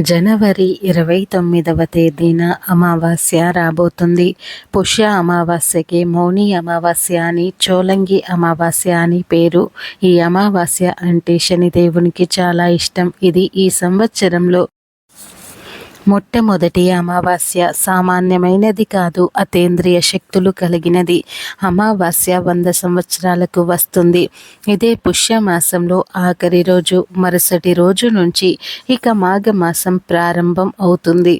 జనవరి ఇరవై తొమ్మిదవ తేదీన అమావాస్య రాబోతుంది. పుష్య అమావాస్యకి మౌని అమావాస్య అని చోలంగి అమావాస్య అని పేరు. ఈ అమావాస్య అంటే శనిదేవునికి చాలా ఇష్టం. ఇది ఈ సంవత్సరంలో మొట్టమొదటి అమావాస్య సామాన్యమైనది కాదు అతేంద్రియ శక్తులు కలిగినది. అమావాస్య వంద సంవత్సరాలకు వస్తుంది. ఇదే పుష్యమాసంలో ఆఖరి రోజు మరుసటి రోజు నుంచి ఇక మాఘమాసం ప్రారంభం అవుతుంది.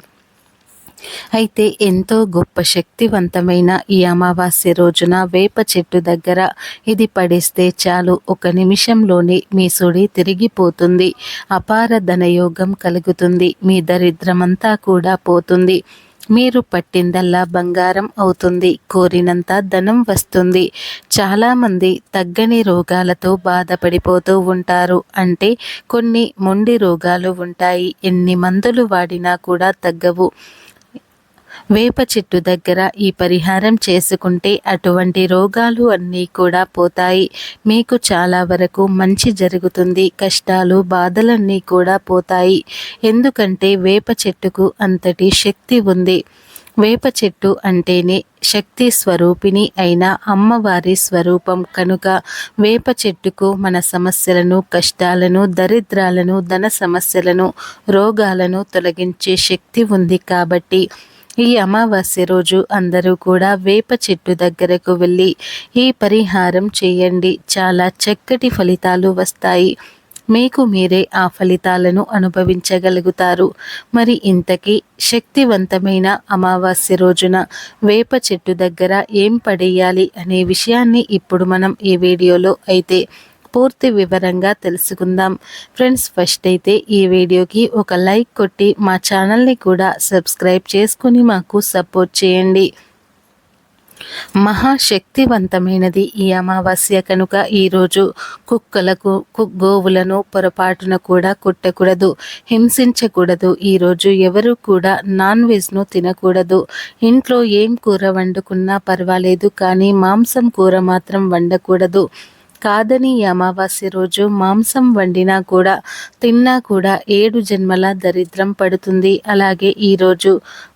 అయితే ఎంతో గొప్ప శక్తివంతమైన ఈ అమావాస్య రోజున వేప చెట్టు దగ్గర ఇది పడిస్తే చాలు. ఒక నిమిషంలోనే మీ సుడి తిరిగిపోతుంది. అపార ధనయోగం కలుగుతుంది. మీ దరిద్రమంతా కూడా పోతుంది. మీరు పట్టిందల్లా బంగారం అవుతుంది. కోరినంత ధనం వస్తుంది. చాలామంది తగ్గని రోగాలతో బాధపడిపోతూ ఉంటారు. అంటే కొన్ని మొండి రోగాలు ఉంటాయి. ఎన్ని మందులు వాడినా కూడా తగ్గవు. వేప చెట్టు దగ్గర ఈ పరిహారం చేసుకుంటే అటువంటి రోగాలు అన్నీ కూడా పోతాయి. మీకు చాలా వరకు మంచి జరుగుతుంది. కష్టాలు బాధలన్నీ కూడా పోతాయి. ఎందుకంటే వేప చెట్టుకు అంతటి శక్తి ఉంది. వేప చెట్టు అంటేనే శక్తి స్వరూపిణి అయిన అమ్మవారి స్వరూపం. కనుక వేప చెట్టుకు మన సమస్యలను కష్టాలను దరిద్రాలను ధన సమస్యలను రోగాలను తొలగించే శక్తి ఉంది కాబట్టి ఈ అమావాస్య రోజు అందరూ కూడా వేప చెట్టు దగ్గరకు వెళ్ళి ఈ పరిహారం చేయండి. చాలా చక్కటి ఫలితాలు వస్తాయి. మీకు మీరే ఆ ఫలితాలను అనుభవించగలుగుతారు. మరి ఇంతకీ శక్తివంతమైన అమావాస్య రోజున వేప చెట్టు దగ్గర ఏం పడేయాలి అనే విషయాన్ని ఇప్పుడు మనం ఈ వీడియోలో అయితే పూర్తి వివరంగా తెలుసుకుందాం. ఫ్రెండ్స్ ఫస్ట్ అయితే ఈ వీడియోకి ఒక లైక్ కొట్టి మా ఛానల్ని కూడా సబ్స్క్రైబ్ చేసుకుని మాకు సపోర్ట్ చేయండి. మహాశక్తివంతమైనది ఈ అమావాస్య కనుక ఈరోజు కుక్కలకు గోవులను పొరపాటున కూడా కుట్టకూడదు. హింసించకూడదు. ఈరోజు ఎవరు కూడా నాన్ వెజ్ను తినకూడదు. ఇంట్లో ఏం కూర వండుకున్నా పర్వాలేదు కానీ మాంసం కూర మాత్రం వండకూడదు. కాదని అమావాస్య రోజు మాంసం వండినా కూడా తిన్నా కూడా ఏడు జన్మల దరిద్రం పడుతుంది. అలాగే ఈరోజు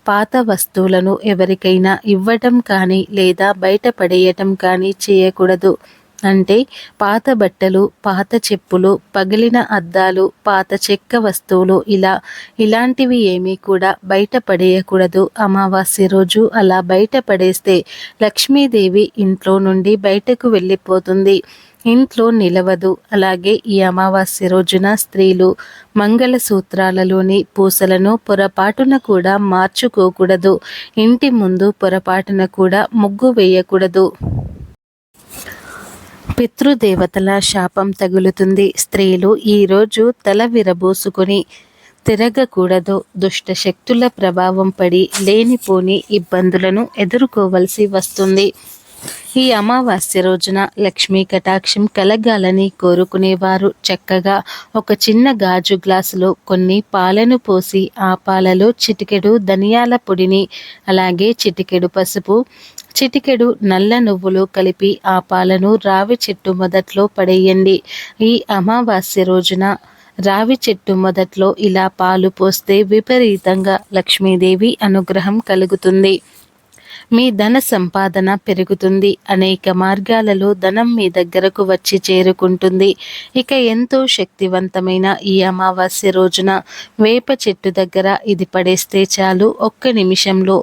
పాత వస్తువులను ఎవరికైనా ఇవ్వటం కానీ లేదా బయట పడేయటం కానీ చేయకూడదు. అంటే పాత బట్టలు పాత చెప్పులు పగిలిన అద్దాలు పాత చెక్క వస్తువులు ఇలా ఇలాంటివి ఏమీ కూడా బయట పడేయకూడదు. అమావాస్య రోజు అలా బయట పడేస్తే లక్ష్మీదేవి ఇంట్లో నుండి బయటకు వెళ్ళిపోతుంది. ఇంట్లో నిలవదు. అలాగే ఈ అమావాస్య రోజున స్త్రీలు మంగళసూత్రాలలోని పూసలను పొరపాటున కూడా మార్చుకోకూడదు. ఇంటి ముందు పొరపాటున కూడా ముగ్గు వేయకూడదు. పితృదేవతల శాపం తగులుతుంది. స్త్రీలు ఈరోజు తల విరబోసుకొని తిరగకూడదు. దుష్ట శక్తుల ప్రభావం పడి లేనిపోని ఇబ్బందులను ఎదుర్కోవలసి వస్తుంది. ఈ అమావాస్య రోజున లక్ష్మీ కటాక్షం కలగాలని కోరుకునేవారు. చక్కగా ఒక చిన్న గాజు గ్లాసులో కొన్ని పాలను పోసి ఆ పాలలో చిటికెడు ధనియాల పొడిని అలాగే చిటికెడు పసుపు చిటికెడు నల్ల నువ్వులు కలిపి ఆ పాలను రావి చెట్టు మొదట్లో పడేయండి. ఈ అమావాస్య రోజున రావి చెట్టు మొదట్లో ఇలా పాలు పోస్తే విపరీతంగా లక్ష్మీదేవి అనుగ్రహం కలుగుతుంది. మీ ధన సంపాదన పెరుగుతుంది. అనేక మార్గాలలో ధనం మీ దగ్గరకు వచ్చి చేరుకుంటుంది. ఇక ఎంతో శక్తివంతమైన ఈ అమావాస్య రోజున వేప చెట్టు దగ్గర ఇది పడేస్తే చాలు. ఒక్క నిమిషంలో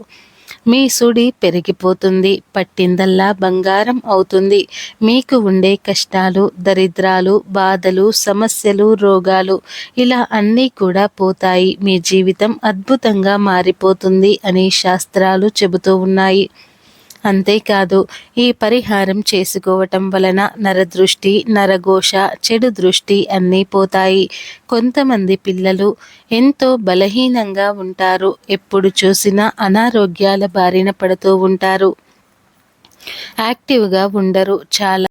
మీ సుడి పెరిగిపోతుంది పట్టిందల్లా బంగారం అవుతుంది. మీకు ఉండే కష్టాలు దరిద్రాలు బాధలు సమస్యలు రోగాలు ఇలా అన్నీ కూడా పోతాయి. మీ జీవితం అద్భుతంగా మారిపోతుంది అని శాస్త్రాలు చెబుతూ ఉన్నాయి. అంతేకాదు ఈ పరిహారం చేసుకోవటం వలన నరదృష్టి నరఘోష చెడు దృష్టి అన్నీ పోతాయి. కొంతమంది పిల్లలు ఎంతో బలహీనంగా ఉంటారు. ఎప్పుడు చూసినా అనారోగ్యాల బారిన పడుతూ ఉంటారు. యాక్టివ్గా ఉండరు. చాలా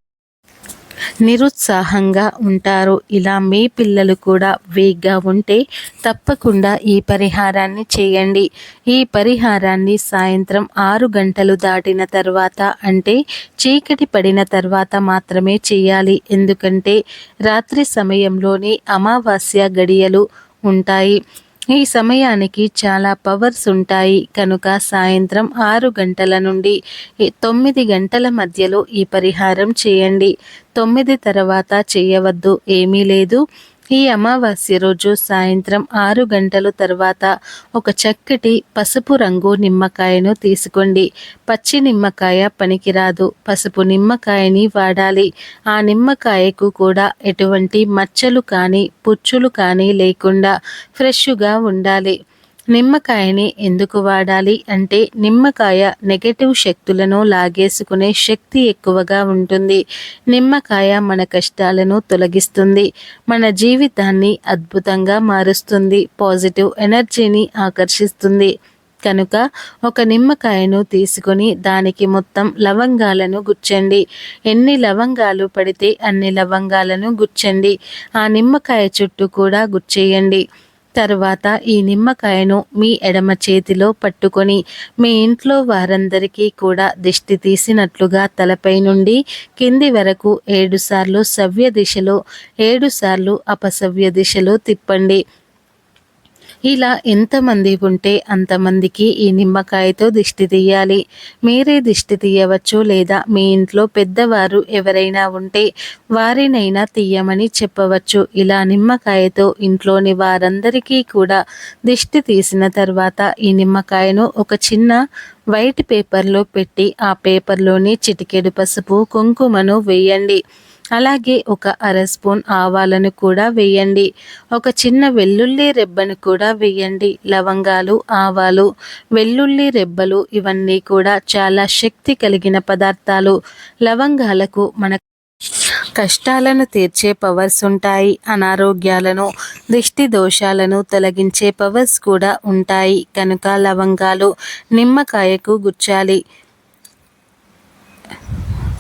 నిరుత్సాహంగా ఉంటారు. ఇలా మీ పిల్లలు కూడా వేగ్గా ఉంటే తప్పకుండా ఈ పరిహారాన్ని చేయండి. ఈ పరిహారాన్ని సాయంత్రం ఆరు గంటలు దాటిన తర్వాత అంటే చీకటి పడిన తర్వాత మాత్రమే చేయాలి. ఎందుకంటే రాత్రి సమయంలోని అమావాస్య గడియలు ఉంటాయి. ఈ సమయానికి చాలా పవర్స్ ఉంటాయి. కనుక సాయంత్రం ఆరు గంటల నుండి తొమ్మిది గంటల మధ్యలో ఈ పరిహారం చేయండి. తొమ్మిది తర్వాత చేయవద్దు. ఏమీ లేదు. ఈ అమావాస్య రోజు సాయంత్రం ఆరు గంటల తర్వాత ఒక చక్కటి పసుపు రంగు నిమ్మకాయను తీసుకోండి. పచ్చి నిమ్మకాయ పనికిరాదు. పసుపు నిమ్మకాయని వాడాలి. ఆ నిమ్మకాయకు కూడా ఎటువంటి మచ్చలు కానీ పుచ్చులు కానీ లేకుండా ఫ్రెష్గా ఉండాలి. నిమ్మకాయని ఎందుకు వాడాలి అంటే నిమ్మకాయ నెగటివ్ శక్తులను లాగేసుకునే శక్తి ఎక్కువగా ఉంటుంది. నిమ్మకాయ మన కష్టాలను తొలగిస్తుంది. మన జీవితాన్ని అద్భుతంగా మారుస్తుంది. పాజిటివ్ ఎనర్జీని ఆకర్షిస్తుంది. కనుక ఒక నిమ్మకాయను తీసుకొని దానికి మొత్తం లవంగాలను గుచ్చండి ఎన్ని లవంగాలు పడితే అన్ని లవంగాలను గుచ్చండి ఆ నిమ్మకాయ చుట్టూ కూడా గుచ్చేయండి. తర్వాత ఈ నిమ్మకాయను మీ ఎడమ చేతిలో పట్టుకొని మీ ఇంట్లో వారందరికీ కూడా దిష్టి తీసినట్లుగా తలపై నుండి కింది వరకు ఏడుసార్లు సవ్య దిశలో ఏడుసార్లు అపసవ్య దిశలో తిప్పండి. ఇలా ఎంతమంది ఉంటే అంతమందికి ఈ నిమ్మకాయతో దిష్టి తీయాలి. మీరే దిష్టి తీయవచ్చు లేదా మీ ఇంట్లో పెద్దవారు ఎవరైనా ఉంటే వారినైనా తీయమని చెప్పవచ్చు. ఇలా నిమ్మకాయతో ఇంట్లోని వారందరికీ కూడా దిష్టి తీసిన తర్వాత ఈ నిమ్మకాయను ఒక చిన్న వైట్ పేపర్లో పెట్టి ఆ పేపర్లోని చిటికెడు పసుపు కుంకుమను వేయండి. అలాగే ఒక అర స్పూన్ ఆవాలను కూడా వేయండి. ఒక చిన్న వెల్లుల్లి రెబ్బను కూడా వేయండి. లవంగాలు ఆవాలు వెల్లుల్లి రెబ్బలు ఇవన్నీ కూడా చాలా శక్తి కలిగిన పదార్థాలు. లవంగాలకు మన కష్టాలను తీర్చే పవర్స్ ఉంటాయి. అనారోగ్యాలను దిష్టి దోషాలను తొలగించే పవర్స్ కూడా ఉంటాయి. కనుక లవంగాలు నిమ్మకాయకు గుచ్చాలి.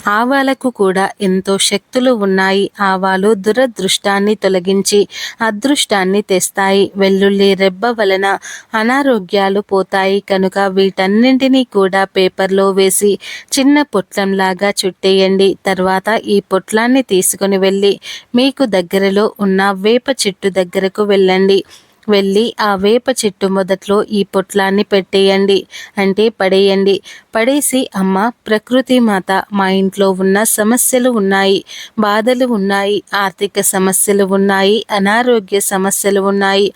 ఆవాలకు కూడా ఎంతో శక్తులు ఉన్నాయి. ఆవాలు దురదృష్టాన్ని తొలగించి అదృష్టాన్ని తెస్తాయి. వెల్లుల్లి రెబ్బ వలన అనారోగ్యాలు పోతాయి. కనుక వీటన్నింటినీ కూడా పేపర్లో వేసి చిన్న పొట్లంలాగా చుట్టేయండి. తర్వాత ఈ పొట్లాన్ని తీసుకుని వెళ్ళి మీకు దగ్గరలో ఉన్న వేప చెట్టు దగ్గరకు వెళ్ళండి. వెళ్ళి ఆ వేప చెట్టు మొదట్లో ఈ పొట్లాన్ని పెట్టేయండి అంటే పడేయండి. పడేసి అమ్మ ప్రకృతి మాత మా ఇంట్లో ఉన్న సమస్యలు ఉన్నాయి బాధలు ఉన్నాయి ఆర్థిక సమస్యలు ఉన్నాయి అనారోగ్య సమస్యలు ఉన్నాయి.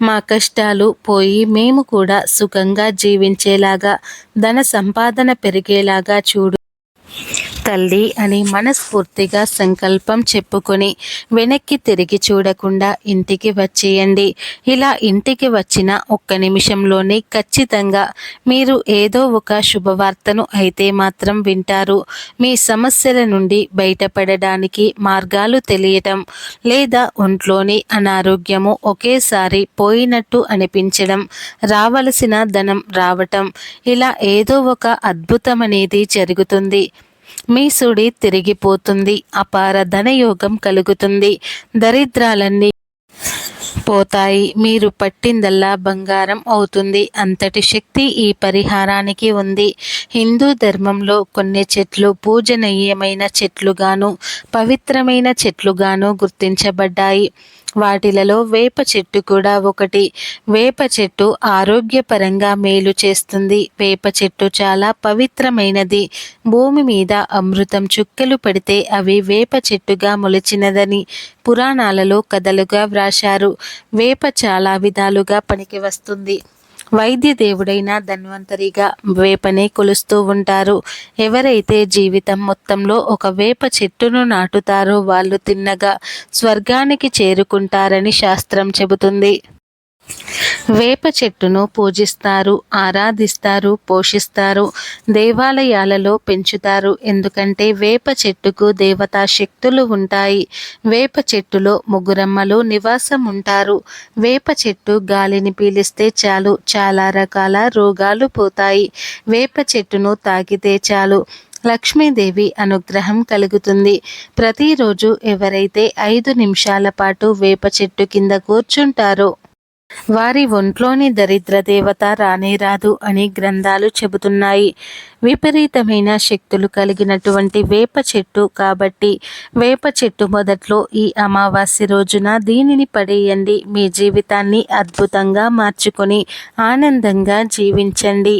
మా కష్టాలు పోయి మేము కూడా సుఖంగా జీవించేలాగా ధన సంపాదన పెరిగేలాగా చూడు తల్లి అని మనస్ఫూర్తిగా సంకల్పం చెప్పుకొని వెనక్కి తిరిగి చూడకుండా ఇంటికి వచ్చేయండి. ఇలా ఇంటికి వచ్చిన ఒక్క నిమిషంలోనే ఖచ్చితంగా మీరు ఏదో ఒక శుభవార్తను అయితే మాత్రం వింటారు. మీ సమస్యల నుండి బయటపడడానికి మార్గాలు తెలియటం లేదా ఒంట్లోని అనారోగ్యము ఒకేసారి పోయినట్టు అనిపించడం రావలసిన ధనం రావటం ఇలా ఏదో ఒక అద్భుతం అనేది జరుగుతుంది. మీ సుడి తిరిగిపోతుంది అపార ధనయోగం కలుగుతుంది. దరిద్రాలన్నీ పోతాయి మీరు పట్టిందల్లా బంగారం అవుతుంది. అంతటి శక్తి ఈ పరిహారానికి ఉంది. హిందూ ధర్మంలో కొన్ని చెట్లు పూజనీయమైన చెట్లుగాను పవిత్రమైన చెట్లుగాను గుర్తించబడ్డాయి. వాటిలలో వేప చెట్టు కూడా ఒకటి. వేప చెట్టు ఆరోగ్యపరంగా మేలు చేస్తుంది. వేప చెట్టు చాలా పవిత్రమైనది. భూమి మీద అమృతం చుక్కలు పడితే అవి వేప చెట్టుగా మొలిచినదని పురాణాలలో కథలుగా వ్రాశారు. వేప చాలా విధాలుగా పనికి వస్తుంది. వైద్య దేవుడైన ధన్వంతరిగా వేపని కొలుస్తూ ఉంటారు. ఎవరైతే జీవితం మొత్తంలో ఒక వేప చెట్టును నాటుతారో వాళ్ళు తిన్నగా స్వర్గానికి చేరుకుంటారని శాస్త్రం చెబుతుంది. వేప చెట్టును పూజిస్తారు ఆరాధిస్తారు పోషిస్తారు దేవాలయాలలో పెంచుతారు. ఎందుకంటే వేప చెట్టుకు దేవతా శక్తులు ఉంటాయి. వేప చెట్టులో ముగ్గురమ్మలు నివాసం ఉంటారు వేప చెట్టు గాలిని పీలిస్తే చాలు చాలా రకాల రోగాలు పోతాయి. వేప చెట్టును తాకితే చాలు. లక్ష్మీదేవి అనుగ్రహం కలుగుతుంది. ప్రతిరోజు ఎవరైతే ఐదు నిమిషాల పాటు వేప చెట్టు కింద కూర్చుంటారో వారి ఒంట్లోని దరిద్ర దేవత రానే రాదు అని గ్రంథాలు చెబుతున్నాయి. విపరీతమైన శక్తులు కలిగినటువంటి వేప చెట్టు కాబట్టి వేప చెట్టు మొదట్లో ఈ అమావాస్య రోజున దీనిని పడేయండి. మీ జీవితాన్ని అద్భుతంగా మార్చుకొని ఆనందంగా జీవించండి.